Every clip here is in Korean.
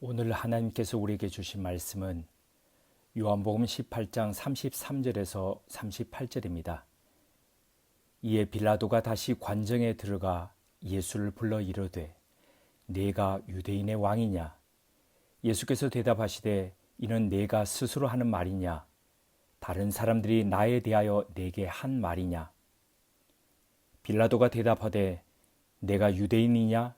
오늘 하나님께서 우리에게 주신 말씀은 요한복음 18장 33절에서 38절입니다. 이에 빌라도가 다시 관정에 들어가 예수를 불러 이르되 내가 유대인의 왕이냐? 예수께서 대답하시되 이는 내가 스스로 하는 말이냐? 다른 사람들이 나에 대하여 내게 한 말이냐? 빌라도가 대답하되 내가 유대인이냐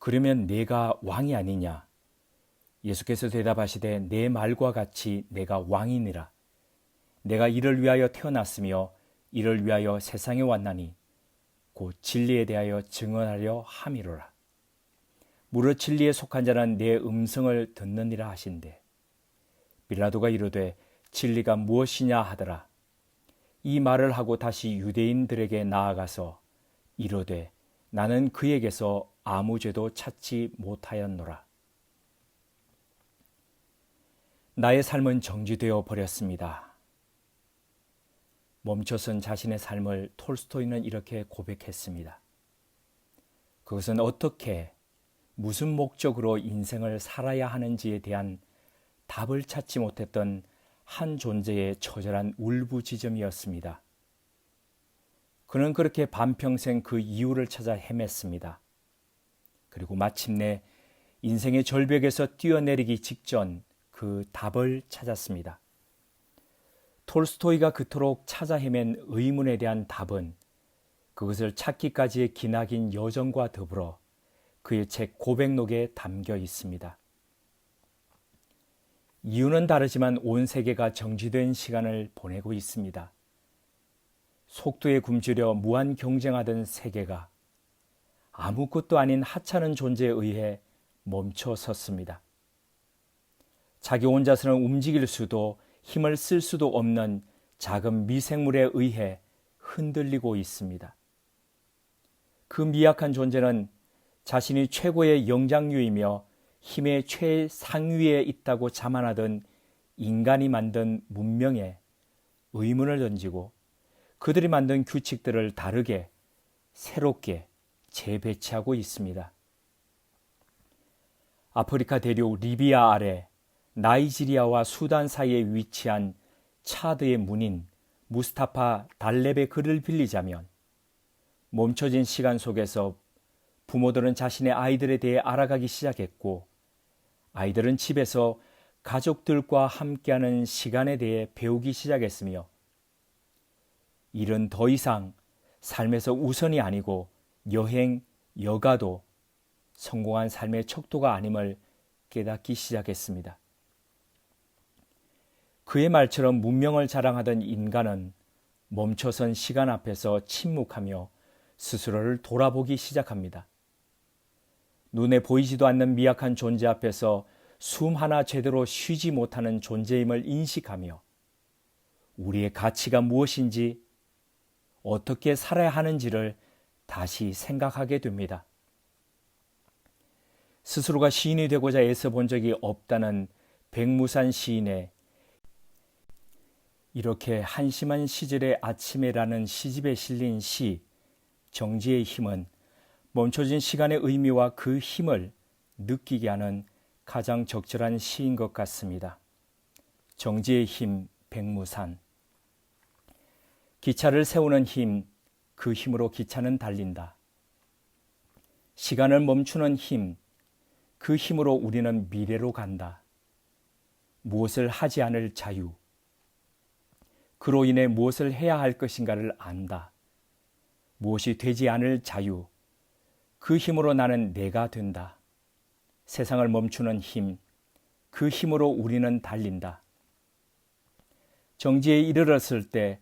그러면 내가 왕이 아니냐? 예수께서 대답하시되 내 말과 같이 내가 왕이니라. 내가 이를 위하여 태어났으며 이를 위하여 세상에 왔나니 곧 진리에 대하여 증언하려 함이로라. 무릇 진리에 속한 자는 내 음성을 듣느니라 하신대. 빌라도가 이르되 진리가 무엇이냐 하더라. 이 말을 하고 다시 유대인들에게 나아가서 이르되 나는 그에게서 아무 죄도 찾지 못하였노라. 나의 삶은 정지되어 버렸습니다. 멈춰선 자신의 삶을 톨스토이는 이렇게 고백했습니다. 그것은 어떻게, 무슨 목적으로 인생을 살아야 하는지에 대한 답을 찾지 못했던 한 존재의 처절한 울부짖음이었습니다. 그는 그렇게 반평생 그 이유를 찾아 헤맸습니다. 그리고 마침내 인생의 절벽에서 뛰어내리기 직전 그 답을 찾았습니다. 톨스토이가 그토록 찾아 헤맨 의문에 대한 답은 그것을 찾기까지의 기나긴 여정과 더불어 그의 책 고백록에 담겨 있습니다. 이유는 다르지만 온 세계가 정지된 시간을 보내고 있습니다. 속도에 굶주려 무한 경쟁하던 세계가 아무것도 아닌 하찮은 존재에 의해 멈춰 섰습니다. 자기 혼자서는 움직일 수도 힘을 쓸 수도 없는 작은 미생물에 의해 흔들리고 있습니다. 그 미약한 존재는 자신이 최고의 영장류이며 힘의 최상위에 있다고 자만하던 인간이 만든 문명에 의문을 던지고 그들이 만든 규칙들을 다르게 새롭게 재배치하고 있습니다. 아프리카 대륙 리비아 아래 나이지리아와 수단 사이에 위치한 차드의 문인 무스타파 달렙의 글을 빌리자면 멈춰진 시간 속에서 부모들은 자신의 아이들에 대해 알아가기 시작했고 아이들은 집에서 가족들과 함께하는 시간에 대해 배우기 시작했으며 일은 더 이상 삶에서 우선이 아니고 여행, 여가도 성공한 삶의 척도가 아님을 깨닫기 시작했습니다. 그의 말처럼 문명을 자랑하던 인간은 멈춰선 시간 앞에서 침묵하며 스스로를 돌아보기 시작합니다. 눈에 보이지도 않는 미약한 존재 앞에서 숨 하나 제대로 쉬지 못하는 존재임을 인식하며 우리의 가치가 무엇인지 어떻게 살아야 하는지를 다시 생각하게 됩니다. 스스로가 시인이 되고자 애써 본 적이 없다는 백무산 시인의 이렇게 한심한 시절의 아침에라는 시집에 실린 시 정지의 힘은 멈춰진 시간의 의미와 그 힘을 느끼게 하는 가장 적절한 시인 것 같습니다. 정지의 힘 백무산 기차를 세우는 힘, 그 힘으로 기차는 달린다. 시간을 멈추는 힘, 그 힘으로 우리는 미래로 간다. 무엇을 하지 않을 자유, 그로 인해 무엇을 해야 할 것인가를 안다. 무엇이 되지 않을 자유, 그 힘으로 나는 내가 된다. 세상을 멈추는 힘, 그 힘으로 우리는 달린다. 정지에 이르렀을 때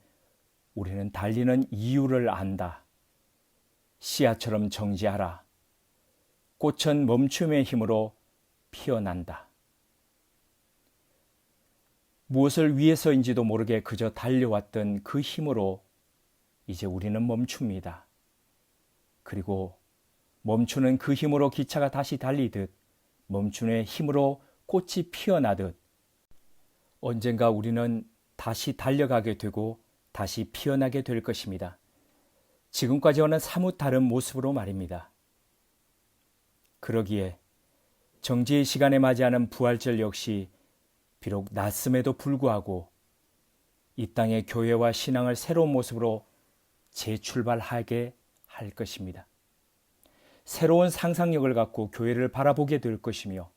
우리는 달리는 이유를 안다. 씨앗처럼 정지하라. 꽃은 멈춤의 힘으로 피어난다. 무엇을 위해서인지도 모르게 그저 달려왔던 그 힘으로 이제 우리는 멈춥니다. 그리고 멈추는 그 힘으로 기차가 다시 달리듯 멈추는 힘으로 꽃이 피어나듯 언젠가 우리는 다시 달려가게 되고 다시 피어나게 될 것입니다. 지금까지와는 사뭇 다른 모습으로 말입니다. 그러기에 정지의 시간에 맞이하는 부활절 역시 비록 낯섦에도 불구하고 이 땅의 교회와 신앙을 새로운 모습으로 재출발하게 할 것입니다. 새로운 상상력을 갖고 교회를 바라보게 될 것이며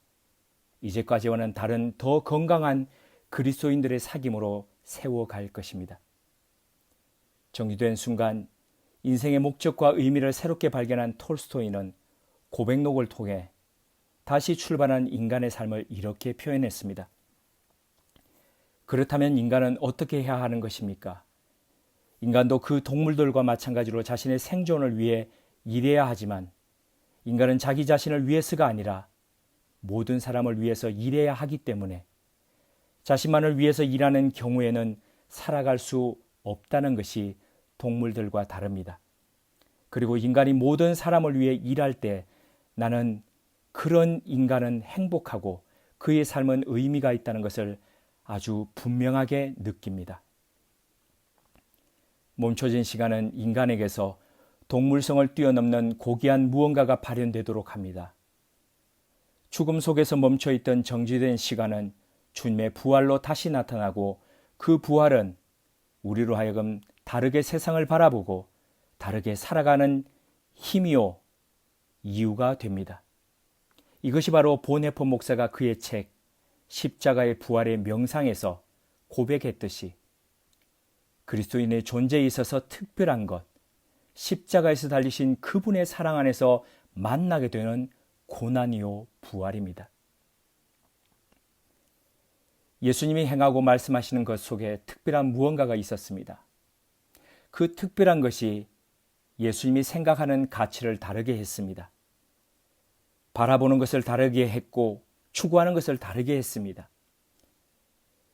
이제까지와는 다른 더 건강한 그리스도인들의 사귐으로 세워갈 것입니다. 정리된 순간 인생의 목적과 의미를 새롭게 발견한 톨스토이는 고백록을 통해 다시 출발한 인간의 삶을 이렇게 표현했습니다. 그렇다면 인간은 어떻게 해야 하는 것입니까? 인간도 그 동물들과 마찬가지로 자신의 생존을 위해 일해야 하지만 인간은 자기 자신을 위해서가 아니라 모든 사람을 위해서 일해야 하기 때문에 자신만을 위해서 일하는 경우에는 살아갈 수 없다는 것이 동물들과 다릅니다. 그리고 인간이 모든 사람을 위해 일할 때 나는 그런 인간은 행복하고 그의 삶은 의미가 있다는 것을 아주 분명하게 느낍니다. 멈춰진 시간은 인간에게서 동물성을 뛰어넘는 고귀한 무언가가 발현되도록 합니다. 죽음 속에서 멈춰 있던 정지된 시간은 주님의 부활로 다시 나타나고 그 부활은 우리로 하여금 다르게 세상을 바라보고 다르게 살아가는 힘이요 이유가 됩니다. 이것이 바로 보네포 목사가 그의 책 십자가의 부활의 명상에서 고백했듯이 그리스도인의 존재에 있어서 특별한 것, 십자가에서 달리신 그분의 사랑 안에서 만나게 되는 고난이요 부활입니다. 예수님이 행하고 말씀하시는 것 속에 특별한 무언가가 있었습니다. 그 특별한 것이 예수님이 생각하는 가치를 다르게 했습니다. 바라보는 것을 다르게 했고 추구하는 것을 다르게 했습니다.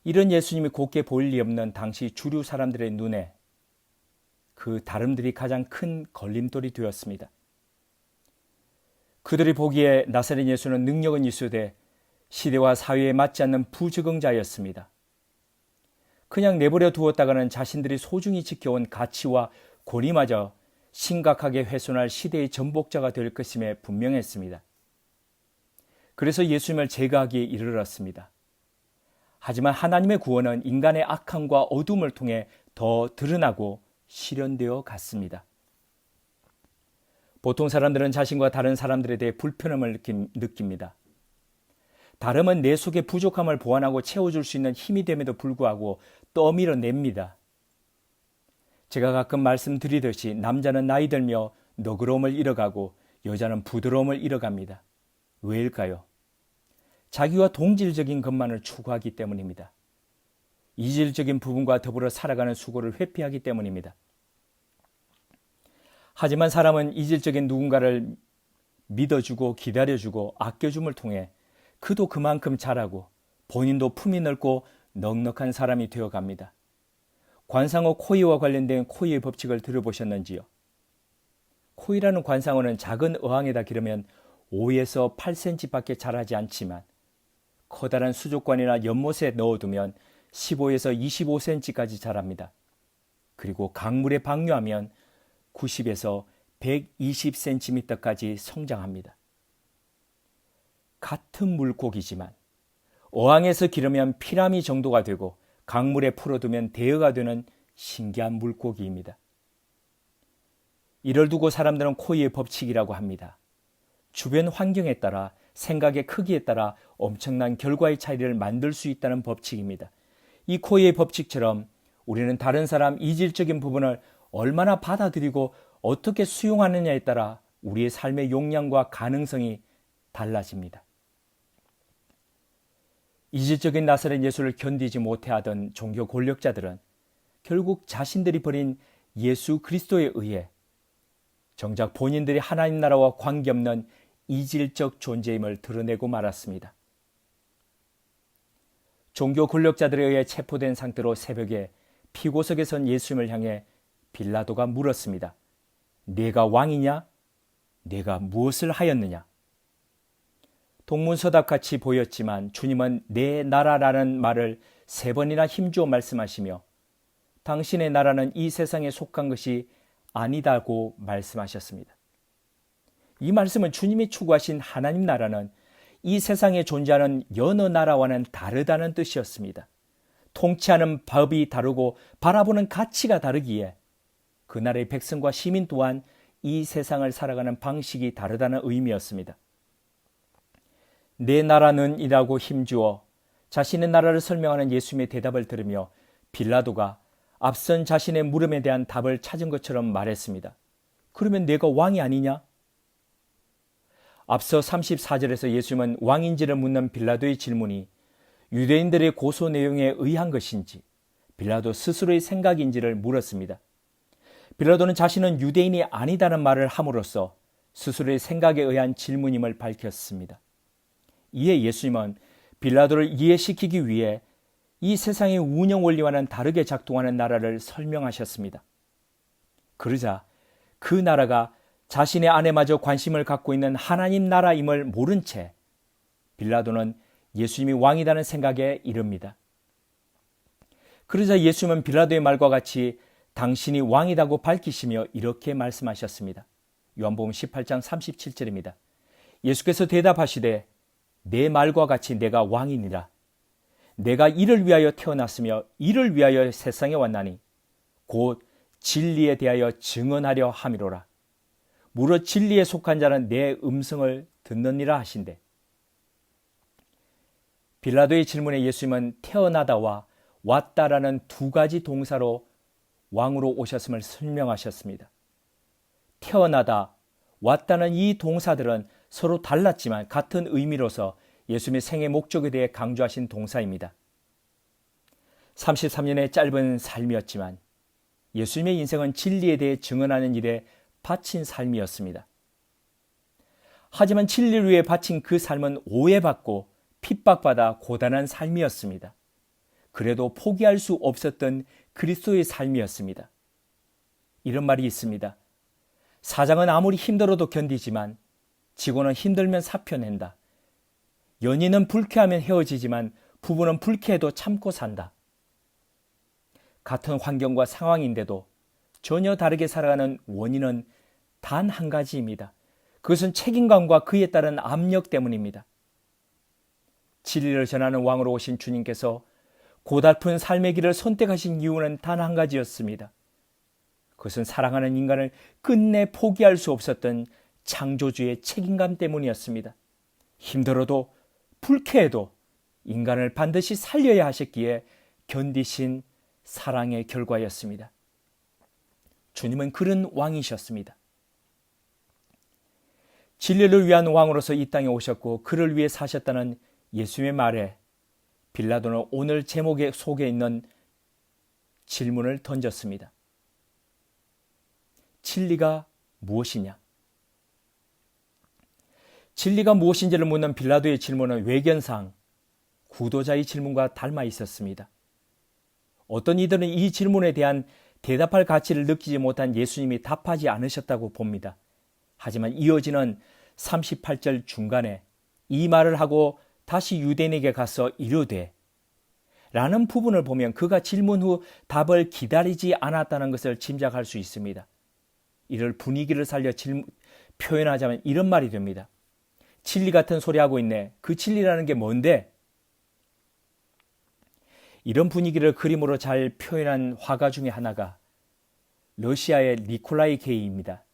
이런 예수님이 곱게 보일 리 없는 당시 주류 사람들의 눈에 그 다름들이 가장 큰 걸림돌이 되었습니다. 그들이 보기에 나사렛 예수는 능력은 있으되 시대와 사회에 맞지 않는 부적응자였습니다. 그냥 내버려 두었다가는 자신들이 소중히 지켜온 가치와 권위마저 심각하게 훼손할 시대의 전복자가 될 것임에 분명했습니다. 그래서 예수님을 제거하기에 이르렀습니다. 하지만 하나님의 구원은 인간의 악함과 어둠을 통해 더 드러나고 실현되어 갔습니다. 보통 사람들은 자신과 다른 사람들에 대해 불편함을 느낍니다. 다름은 내 속의 부족함을 보완하고 채워줄 수 있는 힘이 됨에도 불구하고 떠밀어냅니다. 제가 가끔 말씀드리듯이 남자는 나이 들며 너그러움을 잃어가고 여자는 부드러움을 잃어갑니다. 왜일까요? 자기와 동질적인 것만을 추구하기 때문입니다. 이질적인 부분과 더불어 살아가는 수고를 회피하기 때문입니다. 하지만 사람은 이질적인 누군가를 믿어주고 기다려주고 아껴줌을 통해 그도 그만큼 자라고 본인도 품이 넓고 넉넉한 사람이 되어 갑니다. 관상어 코이와 관련된 코이의 법칙을 들어보셨는지요? 코이라는 관상어는 작은 어항에다 기르면 5에서 8cm밖에 자라지 않지만 커다란 수족관이나 연못에 넣어두면 15에서 25cm까지 자랍니다. 그리고 강물에 방류하면 90에서 120cm까지 성장합니다. 같은 물고기지만 어항에서 기르면 피라미 정도가 되고 강물에 풀어두면 대어가 되는 신기한 물고기입니다. 이를 두고 사람들은 코이의 법칙이라고 합니다. 주변 환경에 따라 생각의 크기에 따라 엄청난 결과의 차이를 만들 수 있다는 법칙입니다. 이 코이의 법칙처럼 우리는 다른 사람 이질적인 부분을 얼마나 받아들이고 어떻게 수용하느냐에 따라 우리의 삶의 용량과 가능성이 달라집니다. 이질적인 나사렛 예수를 견디지 못해하던 종교 권력자들은 결국 자신들이 버린 예수 그리스도에 의해 정작 본인들이 하나님 나라와 관계없는 이질적 존재임을 드러내고 말았습니다. 종교 권력자들에 의해 체포된 상태로 새벽에 피고석에 선 예수님을 향해 빌라도가 물었습니다. 내가 왕이냐? 내가 무엇을 하였느냐? 동문서답같이 보였지만 주님은 내 나라라는 말을 세 번이나 힘주어 말씀하시며 당신의 나라는 이 세상에 속한 것이 아니다고 말씀하셨습니다. 이 말씀은 주님이 추구하신 하나님 나라는 이 세상에 존재하는 여느 나라와는 다르다는 뜻이었습니다. 통치하는 법이 다르고 바라보는 가치가 다르기에 그 나라의 백성과 시민 또한 이 세상을 살아가는 방식이 다르다는 의미였습니다. 내 나라는 이라고 힘주어 자신의 나라를 설명하는 예수님의 대답을 들으며 빌라도가 앞선 자신의 물음에 대한 답을 찾은 것처럼 말했습니다. 그러면 내가 왕이 아니냐? 앞서 34절에서 예수님은 왕인지를 묻는 빌라도의 질문이 유대인들의 고소 내용에 의한 것인지 빌라도 스스로의 생각인지를 물었습니다. 빌라도는 자신은 유대인이 아니다는 말을 함으로써 스스로의 생각에 의한 질문임을 밝혔습니다. 이에 예수님은 빌라도를 이해시키기 위해 이 세상의 운영 원리와는 다르게 작동하는 나라를 설명하셨습니다. 그러자 그 나라가 자신의 아내마저 관심을 갖고 있는 하나님 나라임을 모른 채 빌라도는 예수님이 왕이라는 생각에 이릅니다. 그러자 예수님은 빌라도의 말과 같이 당신이 왕이라고 밝히시며 이렇게 말씀하셨습니다. 요한복음 18장 37절입니다. 예수께서 대답하시되 내 말과 같이 내가 왕이니라. 내가 이를 위하여 태어났으며 이를 위하여 세상에 왔나니 곧 진리에 대하여 증언하려 함이로라. 무릇 진리에 속한 자는 내 음성을 듣느니라 하신대. 빌라도의 질문에 예수님은 태어나다와 왔다라는 두 가지 동사로 왕으로 오셨음을 설명하셨습니다. 태어나다, 왔다는 이 동사들은 서로 달랐지만 같은 의미로서 예수님의 생의 목적에 대해 강조하신 동사입니다. 33년의 짧은 삶이었지만 예수님의 인생은 진리에 대해 증언하는 일에 바친 삶이었습니다. 하지만 진리를 위해 바친 그 삶은 오해받고 핍박받아 고단한 삶이었습니다. 그래도 포기할 수 없었던 그리스도의 삶이었습니다. 이런 말이 있습니다. 사장은 아무리 힘들어도 견디지만 직원은 힘들면 사표낸다. 연인은 불쾌하면 헤어지지만 부부는 불쾌해도 참고 산다. 같은 환경과 상황인데도 전혀 다르게 살아가는 원인은 단 한 가지입니다. 그것은 책임감과 그에 따른 압력 때문입니다. 진리를 전하는 왕으로 오신 주님께서 고달픈 삶의 길을 선택하신 이유는 단 한 가지였습니다. 그것은 사랑하는 인간을 끝내 포기할 수 없었던 창조주의 책임감 때문이었습니다. 힘들어도 불쾌해도 인간을 반드시 살려야 하셨기에 견디신 사랑의 결과였습니다. 주님은 그런 왕이셨습니다. 진리를 위한 왕으로서 이 땅에 오셨고 그를 위해 사셨다는 예수님의 말에 빌라도는 오늘 제목의 속에 있는 질문을 던졌습니다. 진리가 무엇이냐? 진리가 무엇인지를 묻는 빌라도의 질문은 외견상 구도자의 질문과 닮아 있었습니다. 어떤 이들은 이 질문에 대한 대답할 가치를 느끼지 못한 예수님이 답하지 않으셨다고 봅니다. 하지만 이어지는 38절 중간에 이 말을 하고 다시 유대인에게 가서 이르되 라는 부분을 보면 그가 질문 후 답을 기다리지 않았다는 것을 짐작할 수 있습니다. 이를 분위기를 살려 질문, 표현하자면 이런 말이 됩니다. 진리 같은 소리 하고 있네. 그 진리라는 게 뭔데? 이런 분위기를 그림으로 잘 표현한 화가 중에 하나가 러시아의 니콜라이 게이입니다.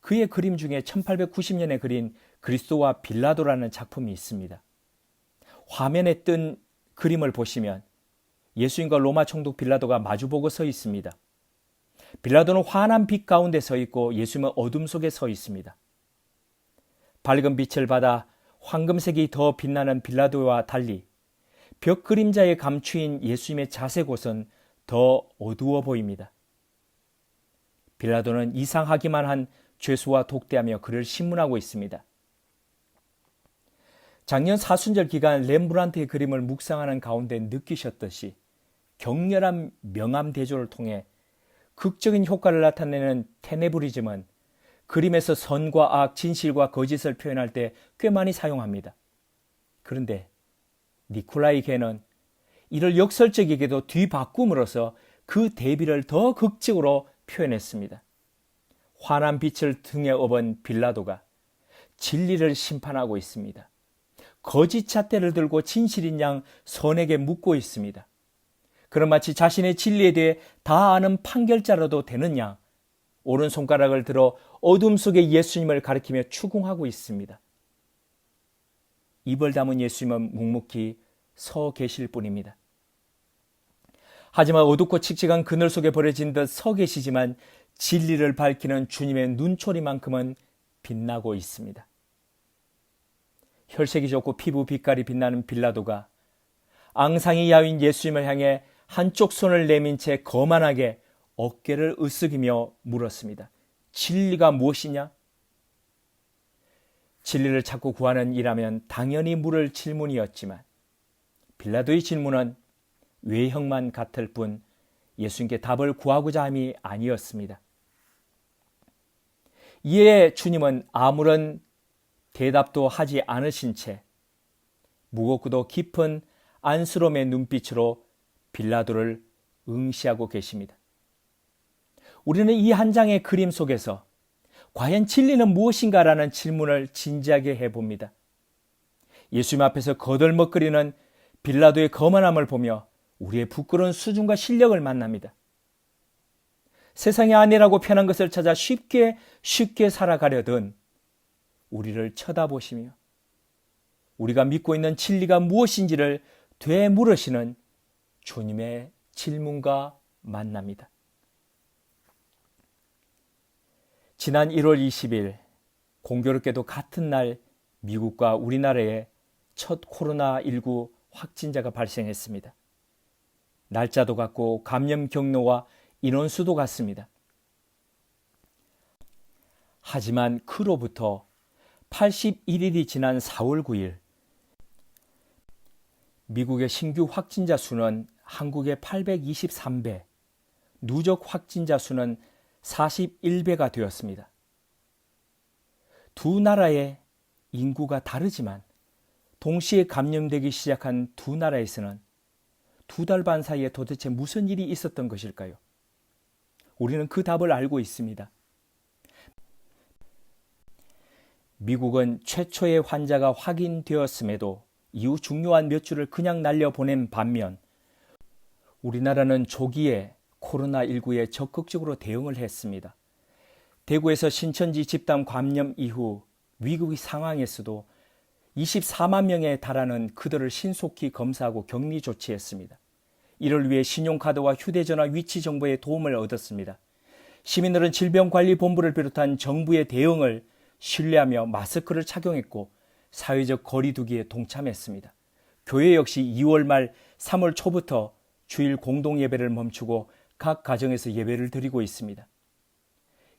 그의 그림 중에 1890년에 그린 그리스도와 빌라도라는 작품이 있습니다. 화면에 뜬 그림을 보시면 예수님과 로마 총독 빌라도가 마주보고 서 있습니다. 빌라도는 환한 빛 가운데 서 있고 예수님은 어둠 속에 서 있습니다. 밝은 빛을 받아 황금색이 더 빛나는 빌라도와 달리 벽 그림자에 감추인 예수님의 자세 곳은 더 어두워 보입니다. 빌라도는 이상하기만 한 죄수와 독대하며 그를 신문하고 있습니다. 작년 사순절 기간 렘브란트의 그림을 묵상하는 가운데 느끼셨듯이 격렬한 명암 대조를 통해 극적인 효과를 나타내는 테네브리즘은 그림에서 선과 악, 진실과 거짓을 표현할 때 꽤 많이 사용합니다. 그런데 니콜라이 개는 이를 역설적이게도 뒤바꿈으로써 그 대비를 더 극적으로 표현했습니다. 환한 빛을 등에 업은 빌라도가 진리를 심판하고 있습니다. 거짓 잣대를 들고 진실인 양 선에게 묻고 있습니다. 그런 마치 자신의 진리에 대해 다 아는 판결자라도 되는 양 오른손가락을 들어 어둠 속에 예수님을 가리키며 추궁하고 있습니다. 입을 담은 예수님은 묵묵히 서 계실 뿐입니다. 하지만 어둡고 칙칙한 그늘 속에 버려진 듯 서 계시지만 진리를 밝히는 주님의 눈초리만큼은 빛나고 있습니다. 혈색이 좋고 피부 빛깔이 빛나는 빌라도가 앙상이 야윈 예수님을 향해 한쪽 손을 내민 채 거만하게 어깨를 으쓱이며 물었습니다. 진리가 무엇이냐? 진리를 찾고 구하는 이라면 당연히 물을 질문이었지만 빌라도의 질문은 외형만 같을 뿐 예수님께 답을 구하고자 함이 아니었습니다. 이에 주님은 아무런 대답도 하지 않으신 채 무겁고도 깊은 안쓰러움의 눈빛으로 빌라도를 응시하고 계십니다. 우리는 이 한 장의 그림 속에서 과연 진리는 무엇인가라는 질문을 진지하게 해봅니다. 예수님 앞에서 거들먹거리는 빌라도의 거만함을 보며 우리의 부끄러운 수준과 실력을 만납니다. 세상의 아내라고 편한 것을 찾아 쉽게 쉽게 살아가려던 우리를 쳐다보시며 우리가 믿고 있는 진리가 무엇인지를 되물으시는 주님의 질문과 만납니다. 지난 1월 20일 공교롭게도 같은 날 미국과 우리나라에 첫 코로나19 확진자가 발생했습니다. 날짜도 같고 감염 경로와 인원수도 같습니다. 하지만 그로부터 81일이 지난 4월 9일 미국의 신규 확진자 수는 한국의 823배, 누적 확진자 수는 41배가 되었습니다. 두 나라의 인구가 다르지만 동시에 감염되기 시작한 두 나라에서는 두 달 반 사이에 도대체 무슨 일이 있었던 것일까요? 우리는 그 답을 알고 있습니다. 미국은 최초의 환자가 확인되었음에도 이후 중요한 몇 주를 그냥 날려보낸 반면 우리나라는 조기에 코로나19에 적극적으로 대응을 했습니다. 대구에서 신천지 집단 감염 이후 위급의 상황에서도 24만 명에 달하는 그들을 신속히 검사하고 격리 조치했습니다. 이를 위해 신용카드와 휴대전화 위치 정보의 도움을 얻었습니다. 시민들은 질병관리본부를 비롯한 정부의 대응을 신뢰하며 마스크를 착용했고 사회적 거리두기에 동참했습니다. 교회 역시 2월 말 3월 초부터 주일 공동 예배를 멈추고 각 가정에서 예배를 드리고 있습니다.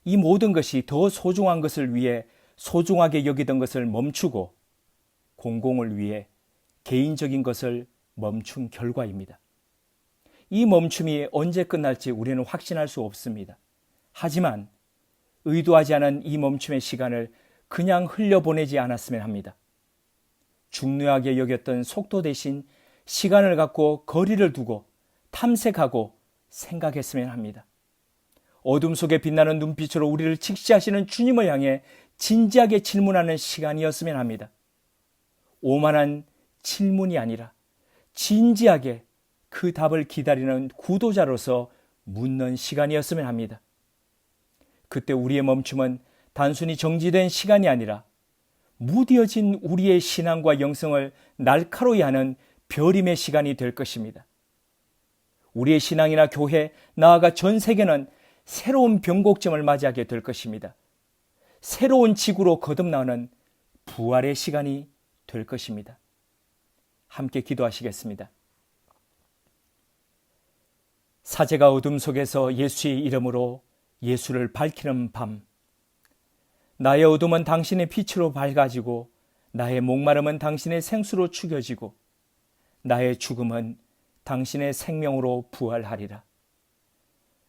이 모든 것이 더 소중한 것을 위해 소중하게 여기던 것을 멈추고 공공을 위해 개인적인 것을 멈춘 결과입니다. 이 멈춤이 언제 끝날지 우리는 확신할 수 없습니다. 하지만 의도하지 않은 이 멈춤의 시간을 그냥 흘려보내지 않았으면 합니다. 중요하게 여겼던 속도 대신 시간을 갖고 거리를 두고 탐색하고 생각했으면 합니다. 어둠 속에 빛나는 눈빛으로 우리를 직시하시는 주님을 향해 진지하게 질문하는 시간이었으면 합니다. 오만한 질문이 아니라 진지하게 그 답을 기다리는 구도자로서 묻는 시간이었으면 합니다. 그때 우리의 멈춤은 단순히 정지된 시간이 아니라 무뎌진 우리의 신앙과 영성을 날카로이 하는 벼림의 시간이 될 것입니다. 우리의 신앙이나 교회, 나아가 전 세계는 새로운 변곡점을 맞이하게 될 것입니다. 새로운 지구로 거듭나는 부활의 시간이 될 것입니다. 함께 기도하시겠습니다. 사제가 어둠 속에서 예수의 이름으로 예수를 밝히는 밤. 나의 어둠은 당신의 빛으로 밝아지고 나의 목마름은 당신의 생수로 죽여지고 나의 죽음은 당신의 생명으로 부활하리라.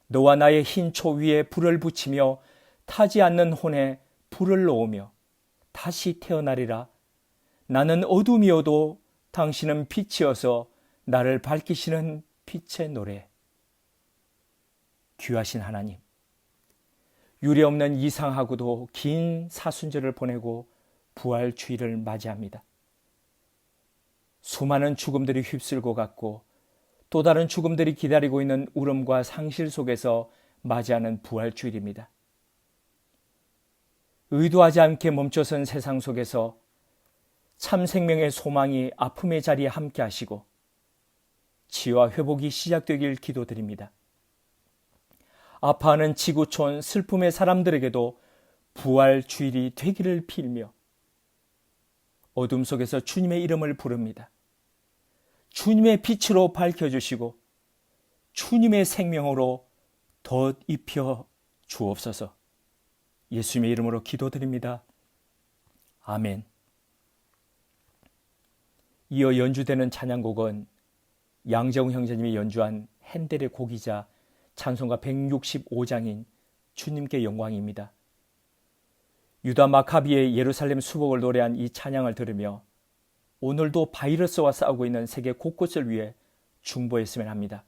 너와 나의 흰 초 위에 불을 붙이며 타지 않는 혼에 불을 놓으며 다시 태어나리라. 나는 어둠이어도 당신은 빛이어서 나를 밝히시는 빛의 노래. 귀하신 하나님. 유례없는 이상하고도 긴 사순절을 보내고 부활 주일을 맞이합니다. 수많은 죽음들이 휩쓸고 갔고 또 다른 죽음들이 기다리고 있는 울음과 상실 속에서 맞이하는 부활 주일입니다. 의도하지 않게 멈춰선 세상 속에서 참 생명의 소망이 아픔의 자리에 함께 하시고 치유와 회복이 시작되길 기도드립니다. 아파하는 지구촌 슬픔의 사람들에게도 부활 주일이 되기를 빌며 어둠 속에서 주님의 이름을 부릅니다. 주님의 빛으로 밝혀주시고 주님의 생명으로 덧 입혀 주옵소서. 예수님의 이름으로 기도드립니다. 아멘. 이어 연주되는 찬양곡은 양정 형제님이 연주한 핸델의 곡이자 찬송가 165장인 주님께 영광입니다. 유다 마카비의 예루살렘 수복을 노래한 이 찬양을 들으며 오늘도 바이러스와 싸우고 있는 세계 곳곳을 위해 중보했으면 합니다.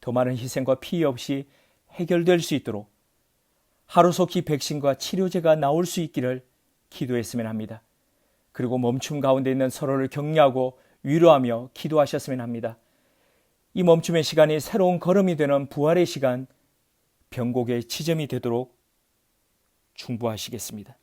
더 많은 희생과 피해 없이 해결될 수 있도록 하루속히 백신과 치료제가 나올 수 있기를 기도했으면 합니다. 그리고 멈춤 가운데 있는 서로를 격려하고 위로하며 기도하셨으면 합니다. 이 멈춤의 시간이 새로운 걸음이 되는 부활의 시간, 병곡의 지점이 되도록 중보하시겠습니다.